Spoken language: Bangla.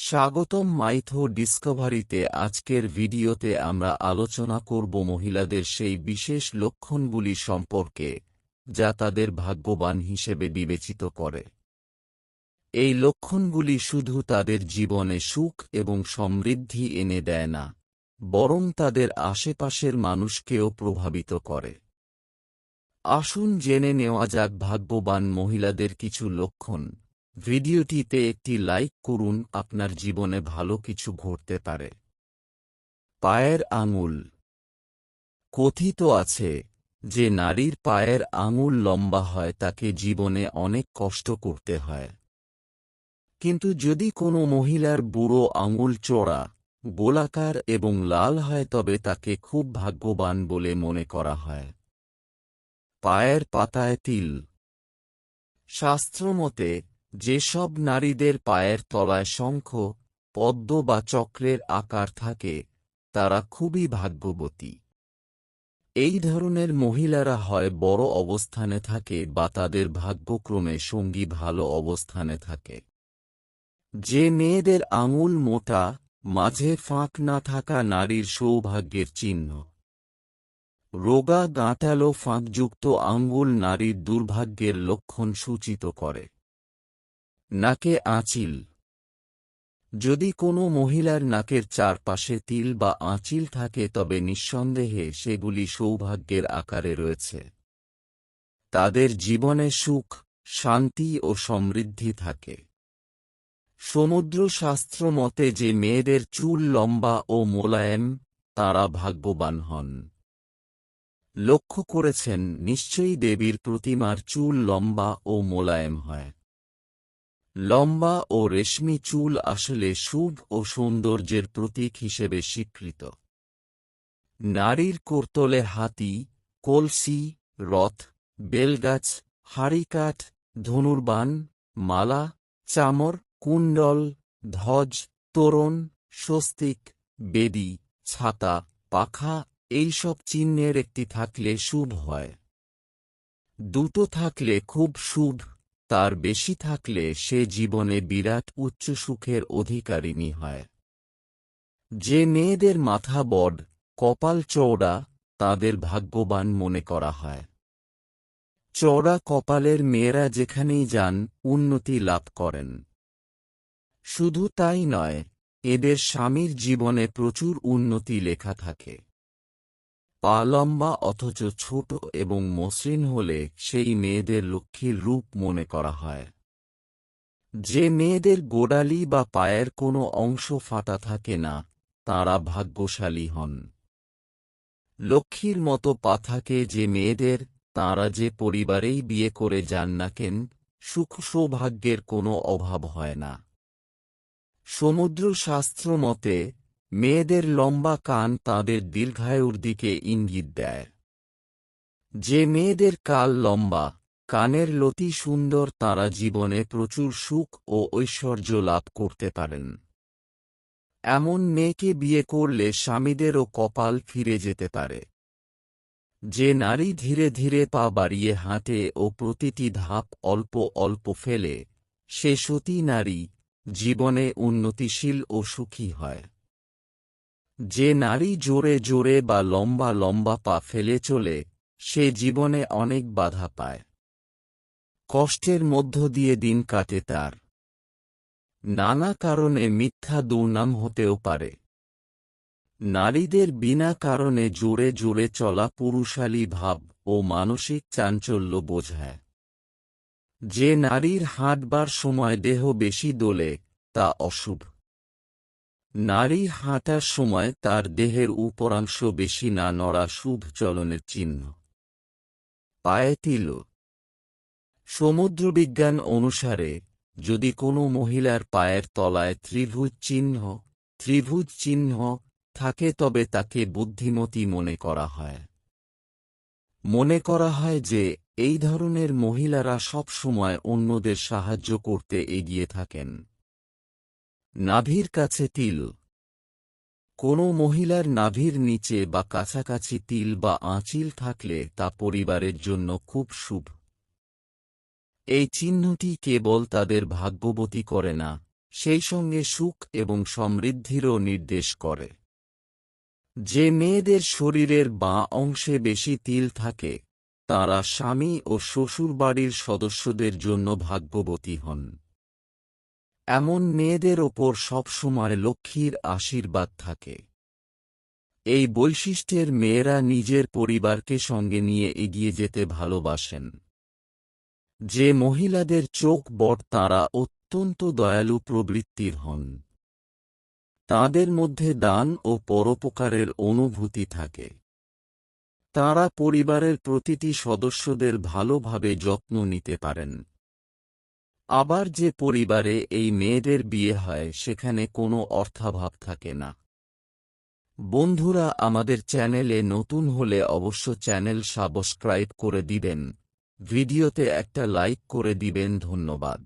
স্বাগতম মাইথো ডিসকভারিতে আজকের ভিডিওতে আমরা আলোচনা করব মহিলাদের সেই বিশেষ লক্ষণগুলি সম্পর্কে, যা তাদের ভাগ্যবান হিসেবে বিবেচিত করে। এই লক্ষণগুলি শুধু তাদের জীবনে সুখ এবং সমৃদ্ধি এনে দেয় না, বরং তাদের আশেপাশের মানুষকেও প্রভাবিত করে। আসুন জেনে নেওয়া যাক ভাগ্যবান মহিলাদের কিছু লক্ষণ। ভিডিওটিতে একটি লাইক করুন, আপনার জীবনে ভালো কিছু ঘটতে পারে। পায়ের আঙুল। কথিত আছে যে নারীর পায়ের আঙুল লম্বা হয়, তাকে জীবনে অনেক কষ্ট করতে হয়। কিন্তু যদি কোনো মহিলার বুড়ো আঙুল চড়া গোলাকার এবং লাল হয়, তবে তাকে খুব ভাগ্যবান বলে মনে করা হয়। পায়ের পাতায় তিল। শাস্ত্রমতে যেসব নারীদের পায়ের তলায় শঙ্খ, পদ্ম বা চক্রের আকার থাকে, তারা খুবই ভাগ্যবতী। এই ধরনের মহিলারা হয় বড় অবস্থানে থাকে বা তাদের ভাগ্যক্রমে সঙ্গী ভালো অবস্থানে থাকে। যে মেয়েদের আঙুল মোটা, মাঝে ফাঁক না থাকা নারীর সৌভাগ্যের চিহ্ন। রোগা গাঁটালো ফাঁকযুক্ত আঙ্গুল নারীর দুর্ভাগ্যের লক্ষণ সূচিত করে। নাকে আঁচিল। যদি কোনো মহিলার নাকের চারপাশে তিল বা আঁচিল থাকে, তবে নিঃসন্দেহে সেগুলি সৌভাগ্যের আকারে রয়েছে। তাদের জীবনে সুখ, শান্তি ও সমৃদ্ধি থাকে। সমুদ্র শাস্ত্র মতে যে মেয়েদের চুল লম্বা ও মোলায়েম, তারা ভাগ্যবান হন। লক্ষ্য করেছেন, নিশ্চয়ই দেবীর প্রতিমার চুল লম্বা ও মোলায়েম হয়। লম্বা ও রেশমি চুল আসলে শুভ ও সৌন্দর্যের প্রতীক হিসেবে স্বীকৃত। নারীর কোরতলে হাতি, কলসি, রথ, বেলগাছ, হাড়িকাঠ ধনুর্বান মালা, চামর, কুণ্ডল, ধ্বজ, তোরণ, স্বস্তিক, বেদি, ছাতা, পাখা এইসব চিহ্নের একটি থাকলে শুভ হয়। দুটো থাকলে খুব শুভ। তার বেশি থাকলে সে জীবনে বিরাট উচ্চ সুখের অধিকারিণী হয়। যে মেয়েদের মাথা বড, কপাল চৌড়া তাদের ভাগ্যবান মনে করা হয়। চওড়া কপালের মেয়েরা যেখানেই যান, উন্নতি লাভ করেন। শুধু তাই নয়, এদের স্বামীর জীবনে প্রচুর উন্নতি লেখা থাকে। পা লম্বা অথচ ছোট এবং মসৃণ হলে সেই মেয়েদের লক্ষ্মীর রূপ মনে করা হয়। যে মেয়েদের গোড়ালি বা পায়ের কোনো অংশ ফাটা থাকে না, তাঁরা ভাগ্যশালী হন। লক্ষ্মীর মতো পা থাকে যে মেয়েদের, তাঁরা যে পরিবারেই বিয়ে করে যান না কেন, সুখ সৌভাগ্যের কোনো অভাব হয় না। সমুদ্র শাস্ত্র মতে মেয়েদের লম্বা কান তাদের দীর্ঘায়ুর দিকে ইঙ্গিত দেয়। যে মেয়েদের কাল লম্বা, কানের লতি সুন্দর তারা জীবনে প্রচুর সুখ ও ঐশ্বর্য লাভ করতে পারেন। এমন মেয়েকে বিয়ে করলে স্বামীদেরও কপাল ফিরে যেতে পারে। যে নারী ধীরে ধীরে পা বাড়িয়ে হাঁটে ও প্রতিটি ধাপ অল্প অল্প ফেলে, সে সতী নারী, জীবনে উন্নতিশীল ও সুখী হয়। যে নারী জোরে জোরে বা লম্বা লম্বা পা ফেলে চলে, সে জীবনে অনেক বাধা পায়। কষ্টের মধ্য দিয়ে দিন কাটে তার। নানা কারণে মিথ্যা দুর্নাম হতেও পারে। নারীদের বিনা কারণে জোরে জোরে চলা পুরুষালী ভাব ও মানসিক চাঞ্চল্য বোঝায়। যে নারীর হাঁটবার সময় দেহ বেশি দোলে, তা অশুভ। নারী হাঁটার সময় তার দেহের উপরাংশ বেশি না নড়া শুভ চলনের চিহ্ন। পায়ে তিল। সমুদ্রবিজ্ঞান অনুসারে, যদি কোনো মহিলার পায়ের তলায় ত্রিভুজ চিহ্ন ত্রিভুজ চিহ্ন থাকে তবে তাকে বুদ্ধিমতী মনে করা হয়। মনে করা হয় যে, এই ধরনের মহিলারা সব সময় অন্যদের সাহায্য করতে এগিয়ে থাকেন। নাভির কাছে তিল। কোনো মহিলার নাভির নিচে বা কাছাকাছি তিল বা আঁচিল থাকলে তা পরিবারের জন্য খুব শুভ। এই চিহ্নটি কেবল তাদের ভাগ্যবতী করে না, সেই সঙ্গে সুখ এবং সমৃদ্ধিরও নির্দেশ করে। যে মেয়েদের শরীরের বাঁ অংশে বেশি তিল থাকে, তারা স্বামী ও শ্বশুরবাড়ির সদস্যদের জন্য ভাগ্যবতী হন। এমন মেয়েদের ওপর সবসময় লক্ষ্মীর আশীর্বাদ থাকে। এই বৈশিষ্ট্যের মেয়েরা নিজের পরিবারকে সঙ্গে নিয়ে এগিয়ে যেতে ভালোবাসেন। যে মহিলাদের চোখ বট তাঁরা অত্যন্ত দয়ালু প্রবৃত্তির হন। তাদের মধ্যে দান ও পরোপকারের অনুভূতি থাকে। তারা পরিবারের প্রতিটি সদস্যদের ভালোভাবে যত্ন নিতে পারেন। আবার যে পরিবারে এই মেয়েদের বিয়ে হয়, সেখানে কোনো অর্থাভাব থাকে না। বন্ধুরা, আমাদের চ্যানেলে নতুন হলে অবশ্য চ্যানেল সাবস্ক্রাইব করে দিবেন। ভিডিওতে একটা লাইক করে দিবেন, ধন্যবাদ।